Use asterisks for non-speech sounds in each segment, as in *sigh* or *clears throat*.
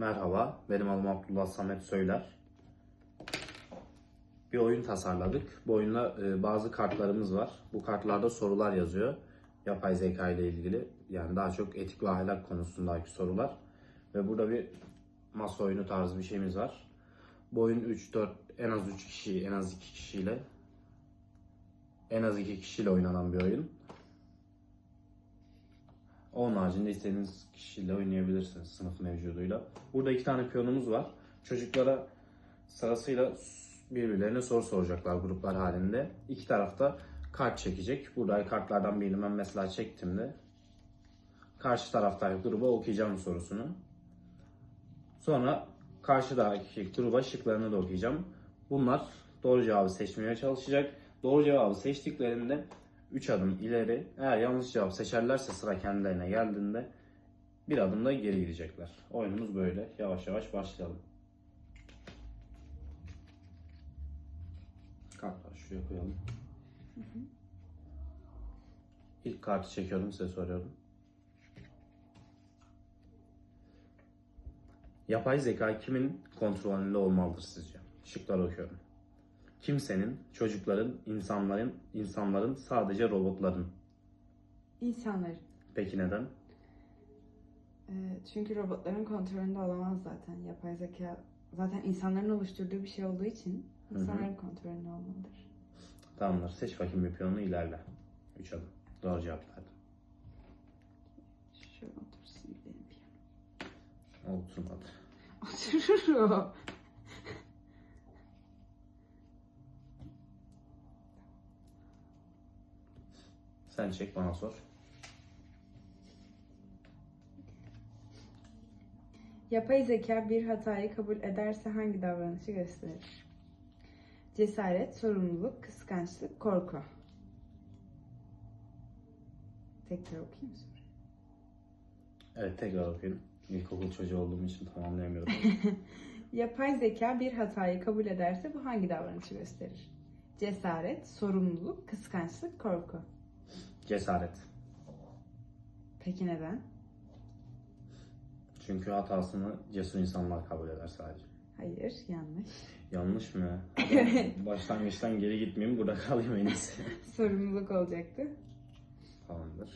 Merhaba, benim adım Abdullah Samet Söyler. Bir oyun tasarladık. Bu oyunda e, bazı kartlarımız var. Bu kartlarda sorular yazıyor. Yapay zeka ile ilgili. Yani daha çok etik ve ahlak konusundaki sorular. Ve burada bir masa oyunu tarzı bir şeyimiz var. Bu oyun 3-4, en az 3 kişi, en az 2 kişiyle en az 2 kişiyle oynanan bir oyun. Onun haricinde istediğiniz kişiyle oynayabilirsiniz sınıf mevcuduyla. Burada iki tane piyonumuz var. Çocuklara sırasıyla birbirlerine soru soracaklar gruplar halinde. İki tarafta kart çekecek. Burada kartlardan birini ben mesela çektiğimde karşı taraftaki gruba okuyacağım sorusunu. Sonra karşıdaki gruba şıklarını da okuyacağım. Bunlar doğru cevabı seçmeye çalışacak. Doğru cevabı seçtiklerinde 3 adım ileri. Eğer yanlış cevap seçerlerse sıra kendilerine geldiğinde bir adım da geri gidecekler. Oyunumuz böyle. Yavaş yavaş başlayalım. Kartları şuraya koyalım. İlk kartı çekiyorum size soruyorum. Yapay zeka kimin kontrolünde olmalıdır sizce? Şıkları okuyorum. Kimsenin, çocukların, insanların, insanların, sadece robotların. İnsanların. Peki neden? Ee, çünkü robotların kontrolünde olamaz zaten. Yapay zeka zaten insanların oluşturduğu bir şey olduğu için insanların kontrolünde olmalıdır. Tamamdır. Seç bakayım bir piyonu ilerle. 3 adım. Doğru cevap verdim. Şu otursun benim bir Olsun hadi. Oturur o. Sen çek bana sor. Yapay zeka bir hatayı kabul ederse hangi davranışı gösterir? Cesaret, sorumluluk, kıskançlık, korku. Tekrar okuyayım mı soruyu? Evet tekrar okuyayım. İlkokul çocuğu olduğum için tamamlayamıyorum. *laughs* Yapay zeka bir hatayı kabul ederse bu hangi davranışı gösterir? Cesaret, sorumluluk, kıskançlık, korku. Cesaret. Peki neden? Çünkü hatasını cesur insanlar kabul eder sadece. Hayır, yanlış. Yanlış mı? *laughs* Başlangıçtan geri gitmeyeyim burada kalayım en iyisi. *laughs* Sorumluluk olacaktı. Tamamdır.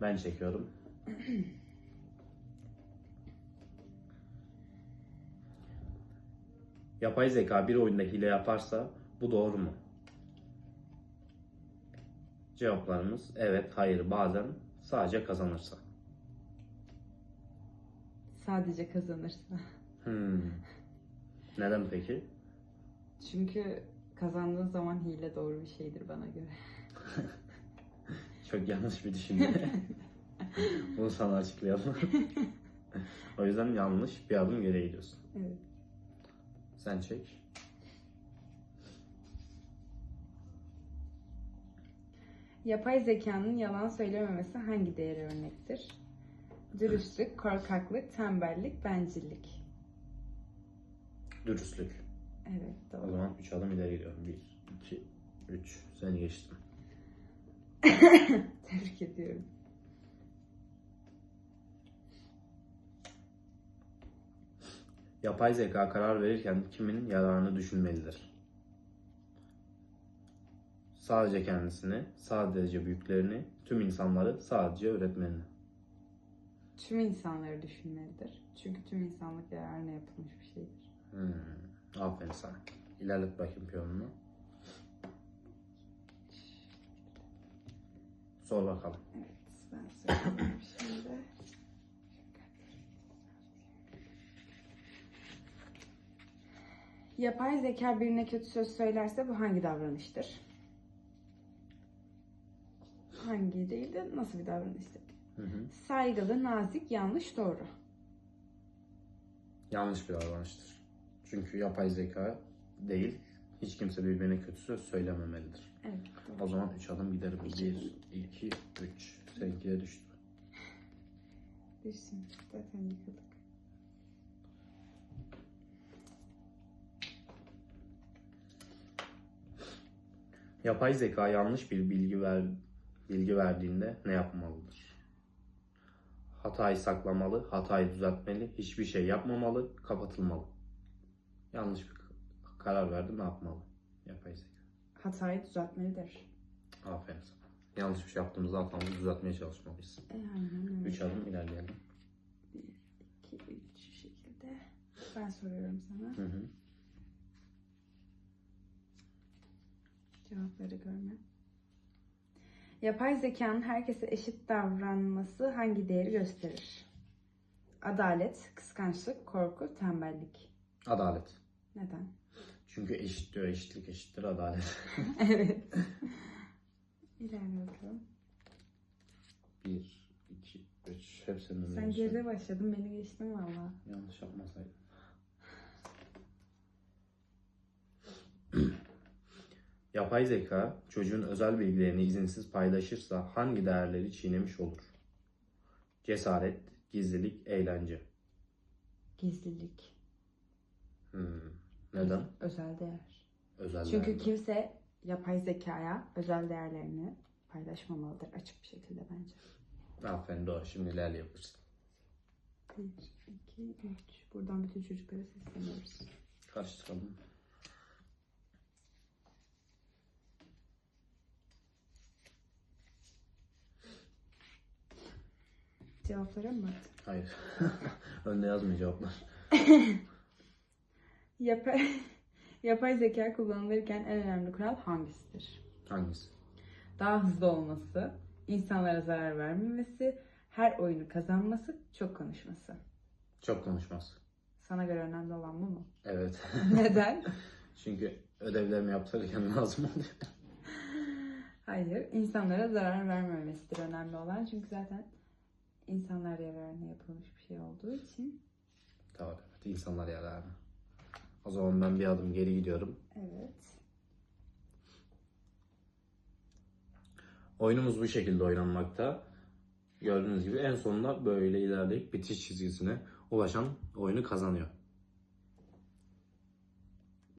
Ben çekiyorum. *clears throat* Yapay zeka bir oyunda hile yaparsa bu doğru mu? Cevaplarımız evet, hayır, bazen sadece kazanırsa. Sadece kazanırsa. Hmm. Neden peki? Çünkü kazandığın zaman hile doğru bir şeydir bana göre. *laughs* Çok yanlış bir düşünce. *laughs* Bunu sana açıklayalım. *laughs* o yüzden yanlış bir adım geriye gidiyorsun. Evet. Sen çek. Yapay zekanın yalan söylememesi hangi değere örnektir? Dürüstlük, korkaklık, tembellik, bencillik. Dürüstlük. Evet O doğru. zaman 3 adım ileri gidiyorum. 1, 2, 3. Seni geçtim. *laughs* Tebrik ediyorum. Yapay zeka karar verirken kimin yararını düşünmelidir? Sadece kendisini, sadece büyüklerini, tüm insanları, sadece öğretmenini. Tüm insanları düşünmelidir. Çünkü tüm insanlık yararına yapılmış bir şeydir. Hmm, aferin sana. İlerlet bakayım piyonunu. Sor bakalım. Evet ben söyleyeyim şimdi. Yapay zeka birine kötü söz söylerse bu hangi davranıştır? Hangi değil de nasıl bir davranıştır? Hı hı. Saygılı, nazik, yanlış, doğru. Yanlış bir davranıştır. Çünkü yapay zeka değil, hiç kimse birbirine kötü söz söylememelidir. Evet. O Doğru. zaman 3 adım giderim. 1, 2, 3. Seninkiye düştü. Düşsün. Zaten yıkıldık. Yapay zeka yanlış bir bilgi ver bilgi verdiğinde ne yapmalıdır? Hatayı saklamalı, hatayı düzeltmeli, hiçbir şey yapmamalı, kapatılmalı. Yanlış bir karar verdim ne yapmalı? Yapay zeka. Hatayı düzeltmelidir. Aferin sana. Yanlış bir şey yaptığımızda hatamızı düzeltmeye çalışmalıyız. E, aynen öyle. 3 adım ilerleyelim. 2, 3 şu şekilde. Ben soruyorum sana. Hı hı. Cevapları görme. Yapay zekanın herkese eşit davranması hangi değeri gösterir? Adalet, kıskançlık, korku, tembellik. Adalet. Neden? Çünkü eşit diyor, eşitlik eşittir adalet. *laughs* evet. İlerle bakalım. 1, 2, 3. Hepsinin Sen geride başladın, beni geçtin valla. Yanlış yapmasaydım. Yapay zeka çocuğun özel bilgilerini izinsiz paylaşırsa hangi değerleri çiğnemiş olur? Cesaret, gizlilik, eğlence. Gizlilik. Hmm. Neden? Özel değer. Özel Çünkü değerler. kimse yapay zekaya özel değerlerini paylaşmamalıdır açık bir şekilde bence. Aferin Doğa. Şimdi ilerleyebilirsin. 1, 2, 3. Buradan bütün çocuklara sesleniyoruz. Karıştıralım. Cevaplara mı baktın? Hayır. *laughs* Önde yazmıyor cevaplar. *laughs* Yapay, yapay zeka kullanılırken en önemli kural hangisidir? Hangisi? Daha hızlı olması, insanlara zarar vermemesi, her oyunu kazanması, çok konuşması. Çok konuşmaz. Sana göre önemli olan bu mu? Evet. *laughs* Neden? Çünkü ödevlerimi yaptırırken lazım oluyor. Hayır, insanlara zarar vermemesidir önemli olan. Çünkü zaten insanlar yararına yapılmış bir şey olduğu için. Tamam evet. İnsanlar yararına. O zaman ben bir adım geri gidiyorum. Evet. Oyunumuz bu şekilde oynanmakta. Gördüğünüz gibi en sonunda böyle ilerleyip bitiş çizgisine ulaşan oyunu kazanıyor.